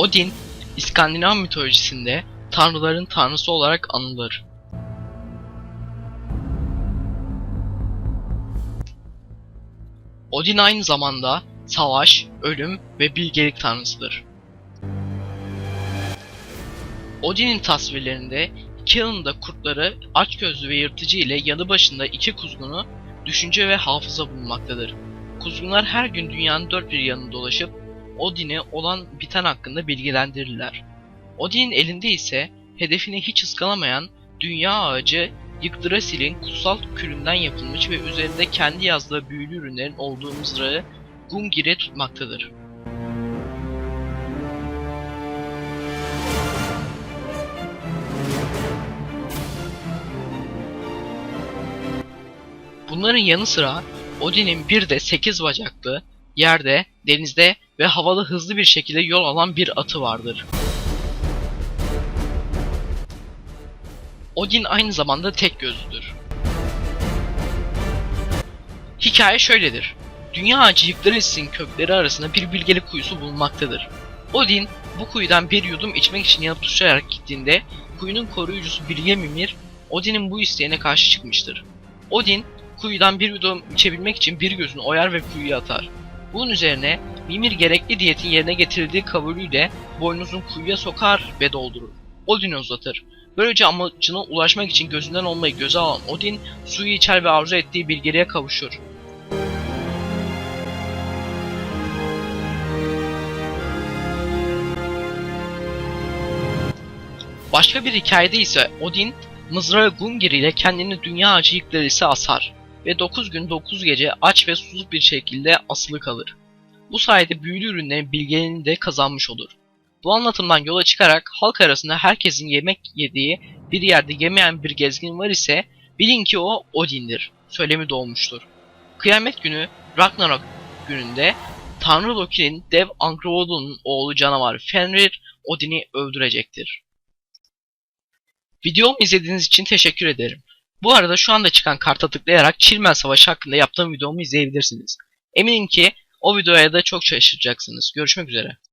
Odin, İskandinav mitolojisinde tanrıların tanrısı olarak anılır. Odin aynı zamanda savaş, ölüm ve bilgelik tanrısıdır. Odin'in tasvirlerinde iki yanında kurtları, açgözlü ve yırtıcı ile yanı başında iki kuzgunu, düşünce ve hafıza bulunmaktadır. Kuzgunlar her gün dünyanın dört bir yanını dolaşıp Odin'i olan biten hakkında bilgilendirirler. Odin'in elinde ise hedefini hiç ıskalamayan dünya ağacı Yggdrasil'in kutsal külünden yapılmış ve üzerinde kendi yazdığı büyülü ürünlerin olduğu mızrağı Gungir'e tutmaktadır. Bunların yanı sıra Odin'in bir de 8 bacaklı, yerde, denizde ve havada hızlı bir şekilde yol alan bir atı vardır. Odin aynı zamanda tek gözlüdür. Hikaye şöyledir. Dünya ağacı Yggdrasil'in kökleri arasında bir bilgelik kuyusu bulunmaktadır. Odin bu kuyudan bir yudum içmek için yanıp tutuşarak gittiğinde kuyunun koruyucusu Bilge Mimir Odin'in bu isteğine karşı çıkmıştır. Odin kuyudan bir yudum içebilmek için bir gözünü oyar ve kuyuya atar. Bunun üzerine Mimir gerekli diyetin yerine getirildiği kabulüyle boynuzunu kuyuya sokar ve doldurur. Odin'i uzatır. Böylece amacına ulaşmak için gözünden olmayı göze alan Odin suyu içer ve arzu ettiği bilgeliğe kavuşur. Başka bir hikayede ise Odin mızrağı Gungir ile kendini dünya ağacı Yggdrasil'e asar ve 9 gün 9 gece aç ve susuz bir şekilde asılı kalır. Bu sayede büyülü ürünlerin bilgeliğini de kazanmış olur. Bu anlatımdan yola çıkarak halk arasında herkesin yemek yediği bir yerde yemeyen bir gezgin var ise bilin ki o Odin'dir. Söylemi doğmuştur. Kıyamet günü Ragnarok gününde Tanrı Loki'nin dev Angrboda's oğlu canavar Fenrir Odin'i öldürecektir. Videomu izlediğiniz için teşekkür ederim. Bu arada şu anda çıkan karta tıklayarak Çirmen Savaşı hakkında yaptığım videomu izleyebilirsiniz. Eminim ki o videoya da çok şaşıracaksınız. Görüşmek üzere.